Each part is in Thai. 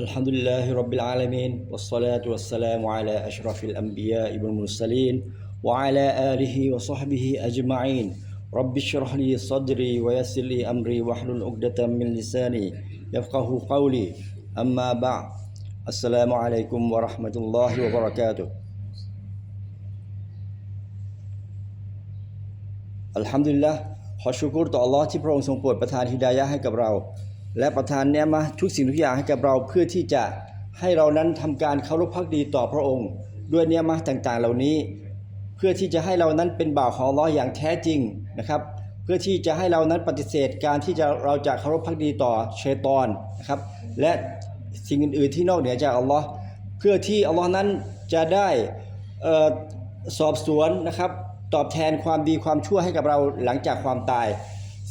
الحمد لله رب العالمين والصلاة والسلام على أشرف الأنبياء والمرسلين وعلى آله وصحبه أجمعين رب اشرح لي صدري ويسر لي أمري واحلل عقدة من لساني يفقه قولي أما بعد السلام عليكم ورحمة الله وبركاته อัลฮัมดุลิลละขอชูกรต่อ Allah ที่พระองค์ทรงโปรดประทานฮิดายะห์ให้กับเรา และประทานเนี้ยมาทุกสิ่งทุกอย่างให้กับเราเพื่อที่จะให้เรานั้นทำการเคารพพักดีต่อพระองค์ ด้วยเนี้ยมาต่างๆเหล่านี้ เพื่อที่จะให้เรานั้นเป็นบ่าวของ Allah อย่างแท้จริงนะครับเพื่อที่จะให้เรานั้นปฏิเสธการที่จะเราจะเคารพพักดีต่อเชตอนนะครับและสิ่งอื่นๆที่นอกเหนือจากอัลลอฮ์เพื่อที่อัลลอฮ์นั้นจะได้สอบสวนนะครับตอบแทนความดีความชั่วให้กับเราหลังจากความตาย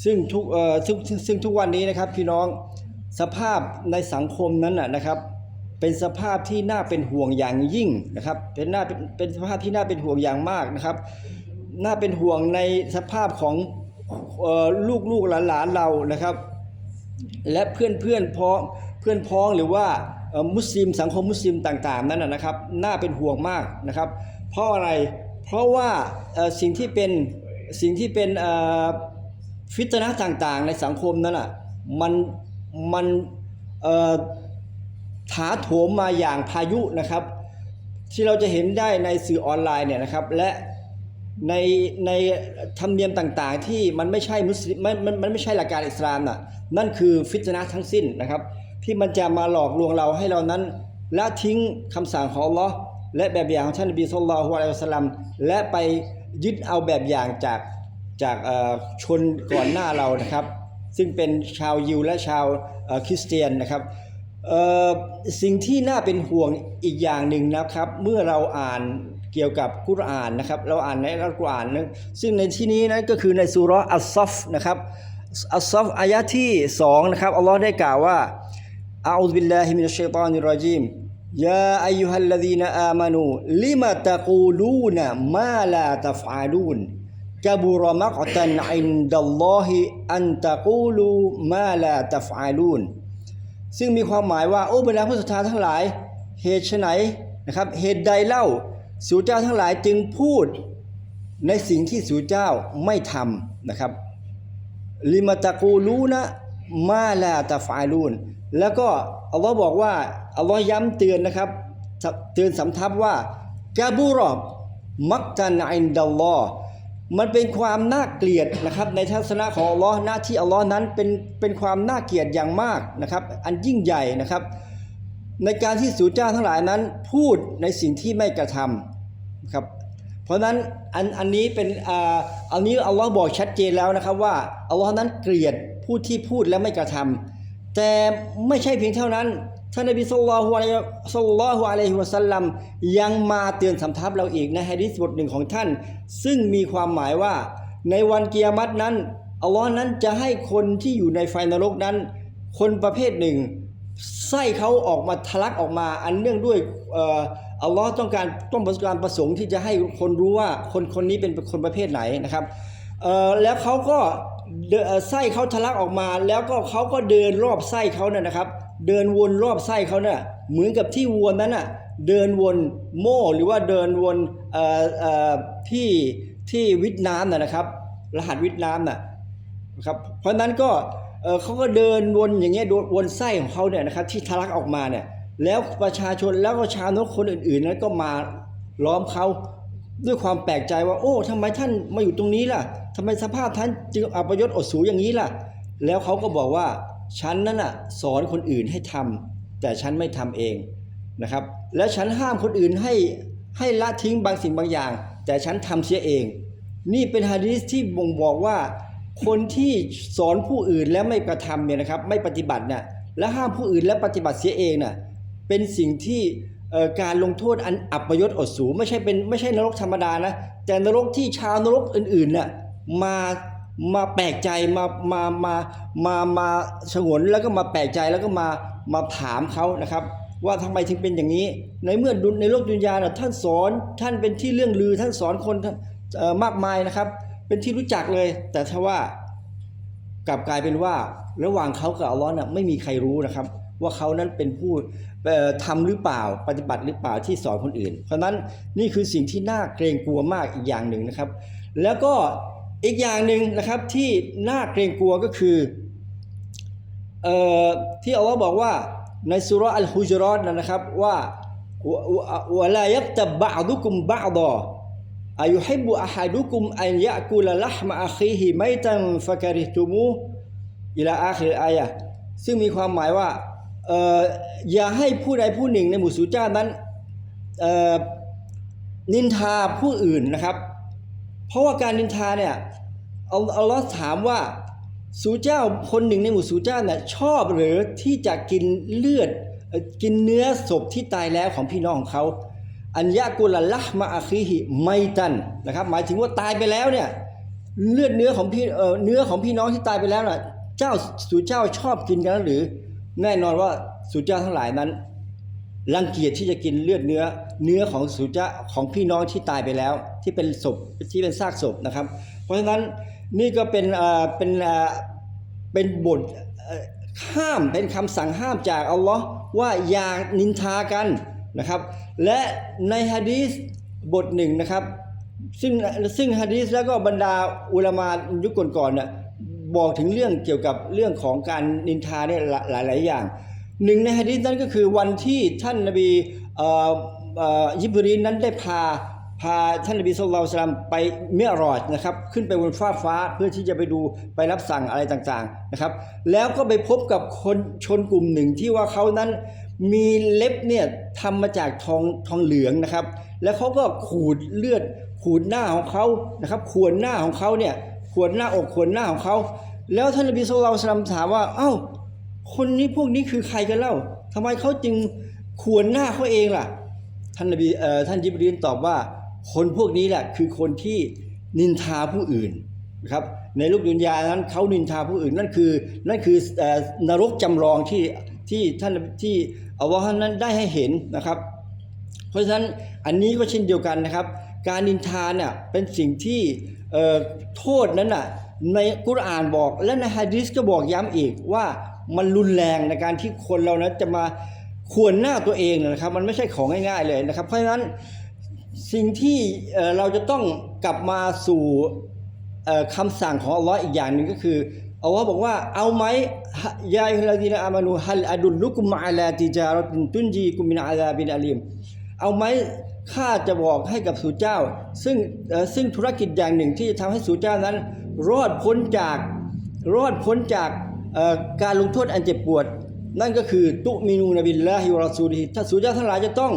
ซึ่งทุกเอ่อซึ่งซึ่งซึ่งทุกวันนี้นะครับพี่น้องสภาพในสังคมนั้นนะนะครับ เป็นสภาพที่น่าเป็นห่วงอย่างยิ่งนะครับ เป็นน่าเป็นเป็นสภาพที่น่าเป็นห่วงอย่างมากนะครับ น่าเป็นห่วงในสภาพของลูกลูกหลานหลานเรานะครับ และเพื่อนเพื่อนพ้องเพื่อนพ้องหรือว่ามุสลิมสังคมมุสลิมต่างๆ นั้นนะนะครับ น่าเป็นห่วงมากนะครับ เพราะอะไรเพราะว่าสิ่งที่เป็นสิ่งที่เป็น ฟิตนะห์ต่างๆ ในสังคมนั้นอะมันมันเอ่อถาโถมมาอย่างพายุนะครับ ที่เราจะเห็นได้ในสื่อออนไลน์เนี่ยนะครับ และในในธรรมเนียมต่างๆ ที่มันไม่ใช่มุสลิมมันมันมันไม่ใช่หลักการอิสลามน่ะนั่นคือฟิตนะห์ทั้งสิ้นนะครับ ที่มันจะมาหลอกลวงเราให้เรานั้นละทิ้งคำสั่งของอัลลอฮ์และแบบอย่างของท่านนบีสุลต่านละฮ์อะลัยฮิวะสัลลัมและไปยึดเอาแบบอย่างจาก จากชนก่อนหน้าเรานะครับ ซึ่งเป็นชาวยิวและชาวคริสเตียนนะครับสิ่งที่น่าเป็นห่วงอีกอย่างหนึ่งนะครับ เมื่อเราอ่านเกี่ยวกับกุรอานนะครับ เราอ่านในอัลกุรอานนะซึ่งในที่นี้นั้นก็คือในสุรอัลซอฟนะครับอัลซอฟอายะที่สองนะครับอัลลอฮ์ได้กล่าวว่าอาอูซบิลลาฮิมินัชชัยฏอนิรจีมยาอายุฮัลลซีนอามานูลิมะตะกูลูนมาลาตัฟาลูน กะบุรมักตันอินดัลลอฮิอันตะกูลูมาลาตฟาลูนซึ่งมีความหมายว่า โอ้บรรดาผู้ศรัทธาทั้งหลาย เหตุไฉนนะครับ เหตุใดเล่าสู่เจ้าทั้งหลายจึงพูดในสิ่งที่สู่เจ้าไม่ทำนะครับ ลิมาตะกูลูนะ มาลาตาฟาลูน แล้วก็อัลลอฮ์บอกว่าอัลลอฮ์ย้ำเตือนนะครับ เตือนสำทับว่ากาบูรอบมักตันอินดัลลอฮ์ มันเป็นความน่าเกลียดนะครับในทัศนะของอัลลอฮ์หน้าที่อัลลอฮ์นั้นเป็นเป็นความน่าเกลียดอย่างมากนะครับ อันยิ่งใหญ่นะครับ ในการที่สู่เจ้าทั้งหลายนั้นพูดในสิ่งที่ไม่กระทำครับเพราะฉะนั้นอันอันนี้เป็นอ่าอันนี้อัลลอฮ์บอกชัดเจนแล้วนะครับว่าอัลลอฮ์นั้นเกลียดผู้ที่พูดและไม่กระทำแต่ไม่ใช่เพียงเท่านั้น ท่านนบีสุลต่านฮุอะลัยฮิสุลลัลลอฮุอะลัยฮิวะสัลลัมยังมาเตือนสำทับเราอีกในฮะดีษบทหนึ่งของท่าน ซึ่งมีความหมายว่า ในวันเกียรตินั้นอัลลอฮ์นั้นจะให้คนที่อยู่ในไฟนรกนั้น คนประเภทหนึ่งไส้เขาออกมาทะลักออกมา อันเนื่องด้วยอัลลอฮ์ต้องการต้องประการประสงค์ที่จะให้คนรู้ว่าคนคนนี้เป็นคนประเภทไหนนะครับแล้วเขาก็ ไส้เขาทะลักออกมา แล้วก็เขาก็เดินรอบไส้เขาเนี่ยนะครับ เดินวนรอบไส้เขาเนี่ยเหมือนกับที่วัวนั้นน่ะเดินวนโม่หรือว่าเดินวนที่ที่วิทน้ำน่ะนะครับ รหัสวิทน้ำน่ะครับเพราะนั้นก็เอ่อเขาก็เดินวนอย่างเงี้ยวนไส้ของเขาเนี่ยนะครับที่ทะลักออกมาเนี่ยแล้วประชาชนแล้วก็ชาวนกคนอื่นๆนั้นก็มาล้อมเขา ด้วยความแปลกใจว่า โอ้ทำไมท่านมาอยู่ตรงนี้ล่ะทำไมสภาพท่านจึงอัปยศอดสูอย่างนี้ล่ะ แล้วเขาก็บอกว่าฉันนั่นน่ะสอนคนอื่นให้ทำแต่ฉันไม่ทำเองนะครับ และฉันห้ามคนอื่นให้ให้ละทิ้งบางสิ่งบางอย่าง แต่ฉันทำเสียเอง นี่เป็นฮะดีษที่บ่งบอกว่า คนที่สอนผู้อื่นแล้วไม่กระทำเนี่ยนะครับ ไม่ปฏิบัติเนี่ยและห้ามผู้อื่นและปฏิบัติเสียเองน่ะเป็นสิ่งที่ การลงโทษอันอัปยศอดสูไม่ใช่เป็นไม่ใช่นรกธรรมดานะ แต่นรกที่ชาวนรกอื่นๆน่ะมามาแปลกใจมามามามามาฉงนแล้วก็มาแปลกใจแล้วก็มามาถามเขานะครับ ว่าทำไมถึงเป็นอย่างนี้ ในเมื่อดุในโลกดุนยาน่ะท่านสอนท่านเป็นที่เรื่องลือท่านสอนคนมากมายนะครับ เป็นที่รู้จักเลย แต่ถ้าว่ากลับกลายเป็นว่าระหว่างเขากับอัลลอฮ์น่ะไม่มีใครรู้นะครับ ว่าเขานั้นเป็นผู้เอ่อทำหรือเปล่าปฏิบัติหรือเปล่าที่สอนคนอื่น เพราะนั้นนี่คือสิ่งที่น่าเกรงกลัวมากอีกอย่างหนึ่งนะครับ แล้วก็อีกอย่างหนึ่งนะครับที่น่าเกรงกลัวก็คืออที่อัลลอฮ์บอกว่าในสุราอัลฮุจรอตนะครับว่าวะวะวลายัตบบะดุกุมบะดออายุฮิบุอะฮัดุกุมอันยะกุลละห์มะอาคีฮิไมตันฟะกะริตุมูอิลาอาคิรอายะซึ่งมีความหมายว่า อย่าให้ผู้ใดผู้หนึ่งในหมู่สู่เจ้านั้นนินทาผู้อื่นนะครับ เพราะว่าการนินทาเนี่ยเอาเอัลลอถามว่าสูเจ้าคนหนึ่งในหมู่สูเจ้าเนี่ยชอบหรือที่จะกินเลือดกินเนื้อศพที่ตายแล้วของพี่น้องของเขาอันยะกุลละมาอาคีฮิไมตันนะครับ หมายถึงว่าตายไปแล้วเนี่ยเลือดเนื้อของพี่เนื้อของพี่น้องที่ตายไปแล้วน่ะเจ้าสูเจ้าชอบกินกันหรือ แน่นอนว่าสู่เจ้าทั้งหลายนั้นรังเกียจที่จะกินเลือดเนื้อเนื้อของสุจะของพี่น้องที่ตายไปแล้ว ที่เป็นศพที่เป็นซากศพนะครับ เพราะฉะนั้นนี่ก็เป็นเอ่อเป็นเอ่อเป็นบทห้ามเป็นคำสั่งห้ามจากอัลลอฮ์ว่าอย่านินทากันนะครับ และในฮะดีษบทหนึ่งนะครับซึ่งซึ่งฮะดีษแล้วก็บรรดาอุลามายุคก่อนๆเนี่ย บอกถึงเรื่องเกี่ยวกับเรื่องของการนินทาเนี่ยหลายหลายอย่าง หนึ่งในฮะดีษนั้นก็คือวันที่ท่านนบียิบรีนนั้นได้พาพาท่านนบีสุลต่านไปเมียรอดนะครับขึ้นไปบนฟ้าฟ้าเพื่อที่จะไปดูไปรับสั่งอะไรต่างๆนะครับ แล้วก็ไปพบกับคนชนกลุ่มหนึ่งที่ว่าเขานั้นมีเล็บเนี่ยทำมาจากทองทองเหลืองนะครับ แล้วเขาก็ขูดเลือดขูดหน้าของเขานะครับขวนหน้าของเขาเนี่ย วนหน้าอกขวนหน้าของเขา แล้วท่านนบีสุลต่านถามว่า เอ้า คนนี้พวกนี้คือใครกันเล่าทำไมเขาจึงขวนหน้าเขาเองล่ะ ท่านนบีเอ่อท่านยิบรีนตอบว่า คนพวกนี้แหละคือคนที่นินทาผู้อื่นนะครับในลูกดุนยานั้นเขานินทาผู้อื่นนั่นคือนั่นคือเอ่อนรกจำลองที่ที่ท่านที่อัลลอฮ์นั้นได้ให้เห็นนะครับ เพราะฉะนั้นอันนี้ก็เช่นเดียวกันนะครับ การนินทาเนี่ยเป็นสิ่งที่ โทษนั้นน่ะในกุรอานบอกและในฮะดีษก็บอกย้ำอีกว่ามันรุนแรงในการที่คนเรานั้นจะมาขวนหน้าตัวเองนะครับ มันไม่ใช่ของง่ายๆเลยนะครับ เพราะฉะนั้นสิ่งที่เราจะต้องกลับมาสู่คำสั่งของอัลลอฮ์อีกอย่างหนึ่งก็คืออัลลอฮ์บอกว่าเอาไหมยาอิลาดีนอามานูฮัลอดุลลุกุมอาลาติจารตินตุนจีกุมินอาลาบินอาลีมเอาไหม ข้าจะบอกให้กับสู่เจ้า ซึ่งซึ่งธุรกิจอย่างหนึ่งที่จะทำให้สู่เจ้านั้น รอดพ้นจากรอดพ้นจากการลงโทษอันเจ็บปวด นั่นก็คือตุมินูนบิลลาฮิวรอซูลีถ้าสู่เจ้าทั้งหลายจะต้อง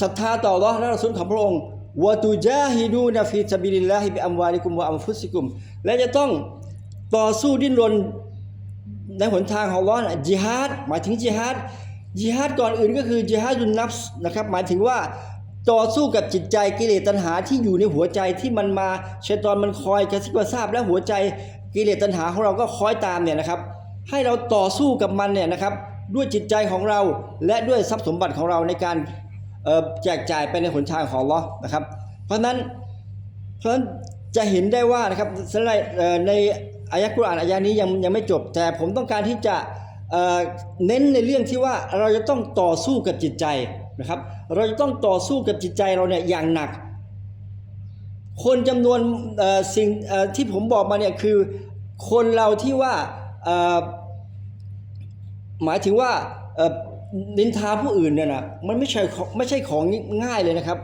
ศรัทธาต่ออัลลอฮ์และรอซูลของพระองค์วะตุจาฮิดูนาฟีซาบิลิลลาฮิบิอัมวาลิกุมวะอัมฟุสิกุม และจะต้องต่อสู้ดิ้นรนในหนทางของอัลลอนจิฮาดหมายถึงจิฮาด จิฮาดก่อนอื่นก็คือจิฮาดุนนัฟส์นะครับหมายถึงว่าต่อสู้กับจิตใจกิเลสตัณหาที่อยู่ในหัวใจที่มันมาชัยตอนมันคอยกระซิบกระซาบและหัวใจกิเลสตัณหาของเราก็คอยตามเนี่ยนะครับ ให้เราต่อสู้กับมันเนี่ยนะครับ ด้วยจิตใจของเราและด้วยทรัพย์สมบัติของเราในการแจกจ่ายไปในหนทางของลอนะครับ เพราะฉะนั้นเพราะนั้นจะเห็นได้ว่านะครับสำหรับเอ่อในอายะกุรอานอายะนี้ยังยังไม่จบแต่ผมต้องการที่จะ เน้นในเรื่องที่ว่าเราจะต้องต่อสู้กับจิตใจนะครับ เราจะต้องต่อสู้กับจิตใจเราเนี่ยอย่างหนัก คนจำนวนสิ่งที่ผมบอกมาเนี่ยคือคนเราที่ว่าหมายถึงว่านินทาผู้อื่นเนี่ยนะมันไม่ใช่ไม่ใช่ของง่ายเลยนะครับ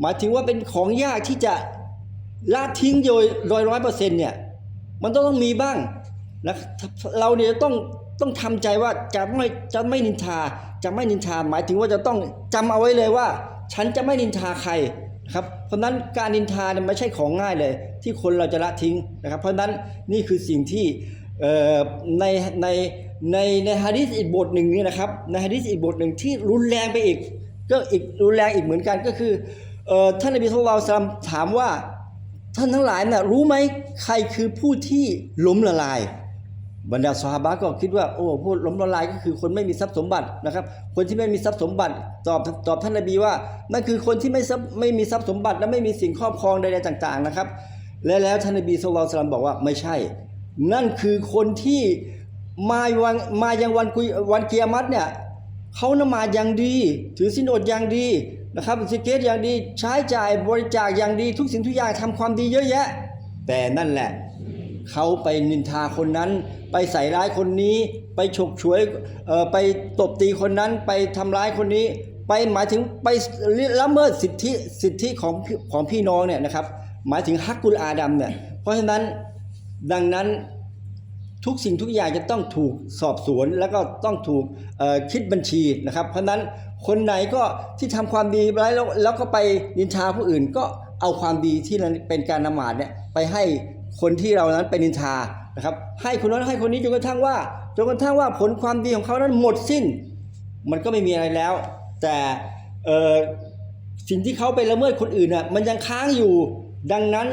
หมายถึงว่าเป็นของยากที่จะละทิ้งโดยโดยร้อยเปอร์เซ็นต์เนี่ยมันต้องต้องมีบ้างนะเราเนี่ยต้อง ต้องทำใจว่าจะไม่จะไม่นินทา จะไม่นินทาหมายถึงว่าจะต้องจำเอาไว้เลยว่า ฉันจะไม่นินทาใครนะครับเพราะนั้นการนินทาเนี่ยไม่ใช่ของง่ายเลย ที่คนเราจะละทิ้งนะครับ เพราะนั้นนี่คือสิ่งที่ในในในในฮะดิษอีกบทหนึ่งนี่นะครับในฮะดิษอีกบทหนึ่งที่รุนแรงไปอีก ก็อีกรุนแรงอีกเหมือนกันก็คือท่านนบีสุลต่านถามว่าท่านทั้งหลายน่ะรู้ไหมใครคือผู้ที่ล้มละลาย บรรดาสหาบะก็คิดว่าโอ้ผู้ล้มละลายก็คือคนไม่มีทรัพย์สมบัตินะครับ คนที่ไม่มีทรัพย์สมบัติ ตอบตอบท่านนบีว่านั่นคือคนที่ไม่ทรัพย์ไม่มีทรัพย์สมบัติและไม่มีสิ่งครอบครองใดๆต่าง ๆนะครับ และแล้วท่านนบีสุลต่านบอกว่าไม่ใช่ นั่นคือคนที่มาวันมายังวันกุยวันเกียรมัดเนี่ยเขานมาอย่างดี ถือสินอดอย่างดีนะครับสิเกตอย่างดีใช้จ่ายบริจาคอย่างดีทุกสิ่งทุกอย่างทำความดีเยอะแยะ แต่นั่นแหละ เขาไปนินทาคนนั้น ไปใส่ร้ายคนนี้ ไปฉกฉวยไปตบตีคนนั้น ไปทำร้ายคนนี้ ไปหมายถึงไปละเมิดสิทธิสิทธิของของพี่น้องเนี่ยนะครับ หมายถึงฮักกุลอาดัมเนี่ยเพราะฉะนั้นดังนั้นทุกสิ่งทุกอย่างจะต้องถูกสอบสวนแล้วก็ต้องถูกคิดบัญชีนะครับ เพราะนั้นคนไหนก็ที่ทำความดีไว้แล้วแล้วก็ไปนินทาผู้อื่นก็เอาความดีที่เป็นการนมาดเนี่ยไปให้ คนที่เรานั้นเป็นนินทานะครับ ให้คนนั้นให้คนนี้จนกระทั่งว่าจนกระทั่งว่าผลความดีของเขานั้นหมดสิ้น มันก็ไม่มีอะไรแล้ว แต่สิ่งที่เขาไปละเมิดคนอื่นน่ะมันยังค้างอยู่ดังนั้น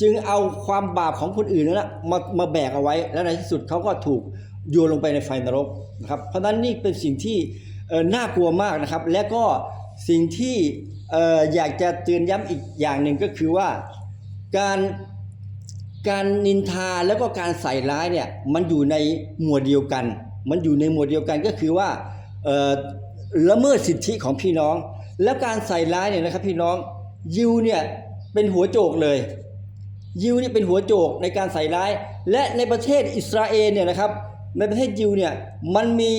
จึงเอาความบาปของคนอื่นนั่นแหละมามาแบกเอาไว้ และในที่สุดเขาก็ถูกโยนลงไปในไฟนรกนะครับ เพราะนั้นนี่เป็นสิ่งที่น่ากลัวมากนะครับ และก็สิ่งที่อยากจะเตือนย้ำอีกอย่างหนึ่งก็คือว่าการ การนินทาแล้วก็การใส่ร้ายเนี่ยมันอยู่ในหมวดเดียวกัน มันอยู่ในหมวดเดียวกันก็คือว่าละเมิดสิทธิของพี่น้อง แล้วการใส่ร้ายเนี่ยนะครับพี่น้องยิวเนี่ยเป็นหัวโจกเลยยิวเนี่ยเป็นหัวโจกในการใส่ร้าย และในประเทศอิสราเอลเนี่ยนะครับในประเทศยิวเนี่ยมันมี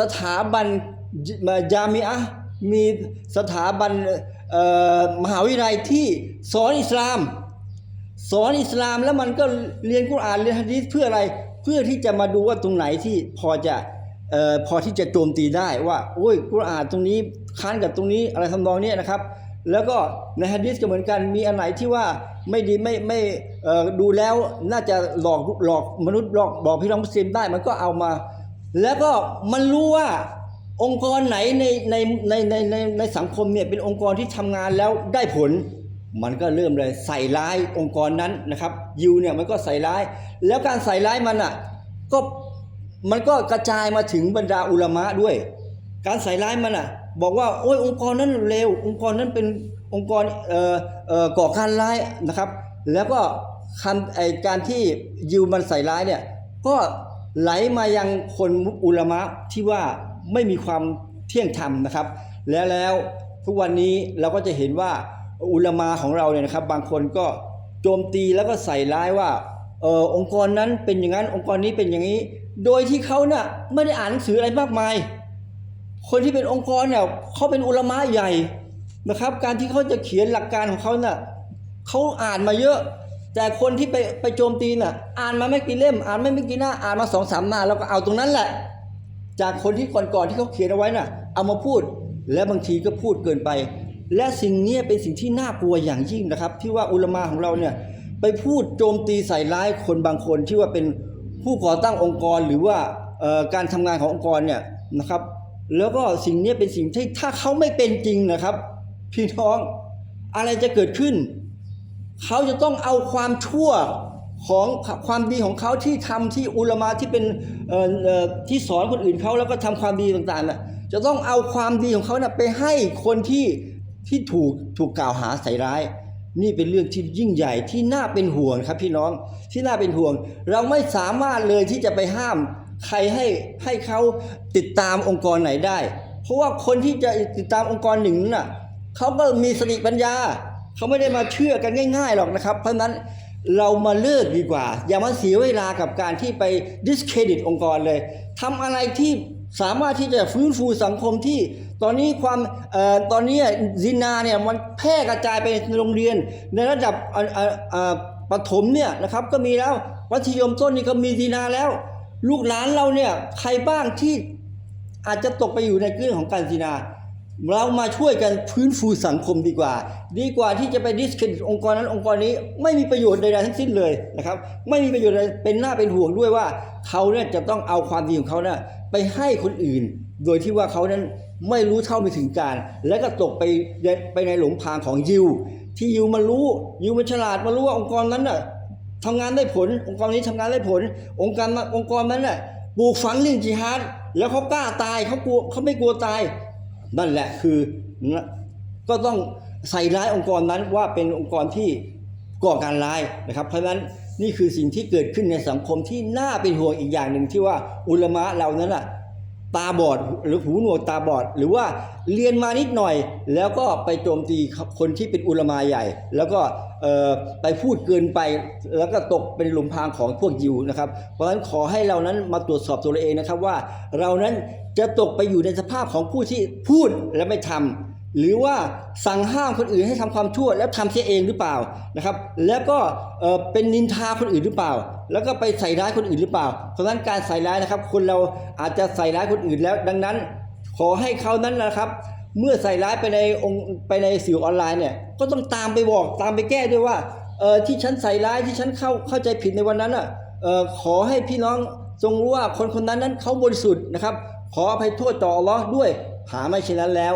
สถาบันยามิอะมีสถาบันมหาวิทยาลัยที่สอนอิสลาม สอนอิสลามแล้วมันก็เรียนกุรอานเรียนฮะดีษเพื่ออะไรเพื่อที่จะมาดูว่าตรงไหนที่พอจะเอ่อพอที่จะโจมตีได้ว่าโอ้ยกุรอานตรงนี้ค้านกับตรงนี้อะไรทำนองนี้นะครับ แล้วก็ในฮะดีษก็เหมือนกันมีอันไหนที่ว่าไม่ดีไม่ไม่เอ่อดูแล้วน่าจะหลอกหลอกมนุษย์หลอกบอกพี่น้องมุสลิมได้มันก็เอามา แล้วก็มันรู้ว่าองค์กรไหนในในในในในในสังคมเนี่ยเป็นองค์กรที่ทำงานแล้วได้ผล มันก็เริ่มเลยใส่ร้ายองค์กรนั้นนะครับยิวเนี่ยมันก็ใส่ร้าย แล้วการใส่ร้ายมันอะก็มันก็กระจายมาถึงบรรดาอุลามะด้วย การใส่ร้ายมันอะบอกว่าโอ้ยองค์กรนั้นเลวองค์กรนั้นเป็นองค์กรเอ่อเอ่อก่อการร้ายนะครับ แล้วก็คำไอการที่ยิวมันใส่ร้ายเนี่ยก็ไหลมายังคนอุลามะที่ว่าไม่มีความเที่ยงธรรมนะครับ แล้วแล้วทุกวันนี้เราก็จะเห็นว่า อุลามาของเราเนี่ยนะครับ บางคนก็โจมตีแล้วก็ใส่ร้ายว่าเออองค์กรนั้นเป็นอย่างนั้น องค์กรนี้เป็นอย่างนี้ โดยที่เขาเนี่ยไม่ได้อ่านหนังสืออะไรมากมาย คนที่เป็นองค์กรเนี่ยเขาเป็นอุลามะใหญ่นะครับ การที่เขาจะเขียนหลักการของเขาน่ะเขาอ่านมาเยอะ แต่คนที่ไปไปโจมตีน่ะ อ่านมาไม่กี่เล่ม อ่านไม่ไม่กี่หน้า อ่านมาสองสามหน้าแล้วก็เอาตรงนั้นแหละ จากคนที่ก่อนๆที่เขาเขียนเอาไว้น่ะ เอามาพูด และบางทีก็พูดเกินไป และสิ่งนี้เป็นสิ่งที่น่ากลัวอย่างยิ่งนะครับ ที่ว่าอุลามาของเราเนี่ยไปพูดโจมตีใส่ร้ายคนบางคนที่ว่าเป็นผู้ก่อตั้งองค์กรหรือว่าการทำงานขององค์กรเนี่ยนะครับ แล้วก็สิ่งนี้เป็นสิ่งที่ถ้าเขาไม่เป็นจริงนะครับ พี่น้องอะไรจะเกิดขึ้น เขาจะต้องเอาความชั่วของความดีของเขาที่ทำที่อุลามาที่เป็นที่สอนคนอื่นเขาแล้วก็ทำความดีต่างๆน่ะจะต้องเอาความดีของเขาน่ะไปให้คนที่ ที่ถูกถูกกล่าวหาใส่ร้าย นี่เป็นเรื่องที่ยิ่งใหญ่ที่น่าเป็นห่วงครับพี่น้องที่น่าเป็นห่วง เราไม่สามารถเลยที่จะไปห้ามใครให้ให้เขาติดตามองค์กรไหนได้ เพราะว่าคนที่จะติดตามองค์กรหนึ่งนั้นน่ะเขาก็มีสติปัญญาเขาไม่ได้มาเชื่อกันง่าย ๆหรอกนะครับ เพราะฉะนั้นเรามาเลิกดีกว่า อย่ามาเสียเวลากับการที่ไป discredit องค์กรเลยทำอะไรที่สามารถที่จะฟื้นฟูสังคมที่ ตอนนี้ความออตอนนี้ซินาเนี่ยมันแพร่กระจายไปในโรงเรียน ในระดับประถมเนี่ยนะครับก็มีแล้วมัธยมต้นนี่ก็มีซินาแล้ว ลูกหลานเราเนี่ยใครบ้างที่อาจจะตกไปอยู่ในเรื่องของการซินา เรามาช่วยกันพื้นฟูสังคมดีกว่า ดีกว่าที่จะไปดิสเครดิตองค์กรนั้นองค์กรนี้ไม่มีประโยชน์ใดๆทั้งสิ้นเลยนะครับไม่มีประโยชน์เป็นหน้าเป็นห่วงด้วยว่าเขาเนี่ยจะต้องเอาความดีของเขาเนี่ยไปให้คนอื่น โดยที่ว่าเขานั้น ไม่รู้เท่าไม่ถึงการ และก็ตกไปไปในหลงพางของยิว ที่ยิวมันรู้ยิวมันฉลาดมันรู้ว่าองค์กรนั้นน่ะทำงานได้ผล องค์กรนี้ทำงานได้ผล องค์การองค์กรนั้นน่ะปลูกฝังเรื่องจิฮาดแล้วเขากล้าตายเขากลัวเขาไม่กลัวตาย นั่นแหละคือก็ต้องใส่ร้ายองค์กรนั้นว่าเป็นองค์กรที่ก่อการร้ายนะครับเพราะฉะนั้นนี่คือสิ่งที่เกิดขึ้นในสังคมที่น่าเป็นห่วงอีกอย่างหนึ่งที่ว่าอุลมะเรานั้นอะ ตาบอดหรือหูหนวกตาบอด หรือว่าเรียนมานิดหน่อย แล้วก็ไปโจมตีคนที่เป็นอุลมาใหญ่ แล้วก็ไปพูดเกินไป แล้วก็ตกเป็นหลุมพรางของพวกยิวนะครับ เพราะฉะนั้นขอให้เรานั้นมาตรวจสอบตัวเราเองนะครับว่าเรานั้นจะตกไปอยู่ในสภาพของผู้ที่พูดและไม่ทำ หรือว่าสั่งห้ามคนอื่นให้ทำความชั่วแล้วทำเสียเองหรือเปล่านะครับ แล้วก็เป็นนินทาคนอื่นหรือเปล่า แล้วก็ไปใส่ร้ายคนอื่นหรือเปล่า เพราะฉะนั้นการใส่ร้ายนะครับ คนเราอาจจะใส่ร้ายคนอื่นแล้ว ดังนั้น ขอให้เขานั้นนะครับ เมื่อใส่ร้ายไปในองค์ไปในสื่อออนไลน์เนี่ยก็ต้องตามไปบอกตามไปแก้ด้วยว่าเออที่ฉันใส่ร้ายที่ฉันเข้าเข้าใจผิดในวันนั้นอะเออขอให้พี่น้องจงรู้ว่าคนคนนั้นนั้นเขาบริสุทธิ์นะครับ ขออภัยโทษต่ออัลลอฮ์ด้วยหาไม่เช่นนั้นแล้ว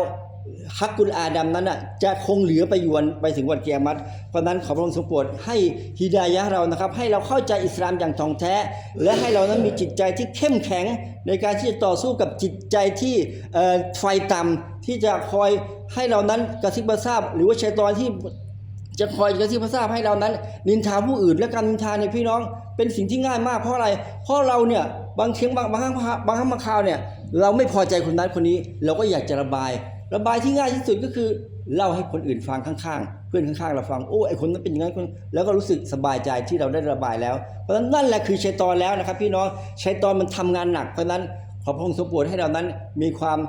ฮักกุลอาดัมนั้นน่ะจะคงเหลือไปอยู่วันไปถึงวันเกียรติเพราะนั้นขอพระองค์ทรงโปรดให้ฮิดายะเรานะครับ ให้เราเข้าใจอิสลามอย่างท่องแท้ และให้เรานั้นมีจิตใจที่เข้มแข็งในการที่จะต่อสู้กับจิตใจที่ไฟต่ำที่จะคอยให้เรานั้นกระซิบกระซาบ หรือว่าชัยตอนที่จะคอยกระซิบกระซาบให้เรานั้น นินทาผู้อื่นและการนินทาเนี่ยพี่น้องเป็นสิ่งที่ง่ายมากเพราะอะไรเพราะเราเนี่ยบางครั้งบางบางครั้งบางครั้งบางคราวเนี่ยเราไม่พอใจคนนั้นคนนี้เราก็อยากจะระบาย ระบายที่ง่ายที่สุดก็คือเล่าให้คนอื่นฟังข้างๆ เพื่อนข้างๆ เราฟังโอ้ไอคนนั้นเป็นอย่างนั้นคนแล้วก็รู้สึกสบายใจที่เราได้ระบายแล้ว เพราะฉะนั้นนั่นแหละคือชัยตอนแล้วนะครับ พี่น้องชัยตอนมันทำงานหนักเพราะฉะนั้นขอพระองค์ทรงโปรดให้เรานั้นมีความ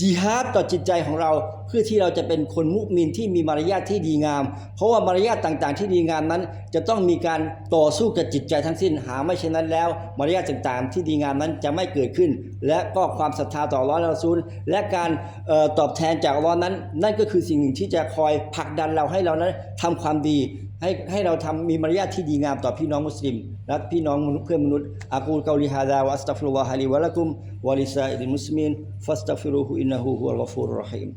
จิฮาดต่อจิตใจของเราเพื่อที่เราจะเป็นคนมุมินที่มีมารยาทที่ดีงาม เพราะว่ามารยาทต่างๆ ที่ดีงามนั้น จะต้องมีการต่อสู้กับจิตใจทั้งสิ้นหาไม่เช่นนั้นแล้ว มารยาทต่างๆ ที่ดีงามนั้นจะไม่เกิดขึ้น และก็ความศรัทธาต่ออัลเลอฮ์และรอซูล และการออตอบแทนจากอัลเลอฮ์นั้น นั่นก็คือสิ่งหนึ่งที่จะคอยผลักดันเราให้เรานั้นทำความดี ให้ให้เราทำมีมารยาทที่ดีงามต่อพี่น้องมุสลิม และพี่น้องมนุษย์เพื่อนมนุษย์อากูลกาลิฮาดาวะอัสตัฟรุลลอฮะลีวะละกุมวะลิซาอิลมุสลิมินฟัสตัฟิรุฮุอินนะฮูฮุวัลกอฟูรุรรฮีม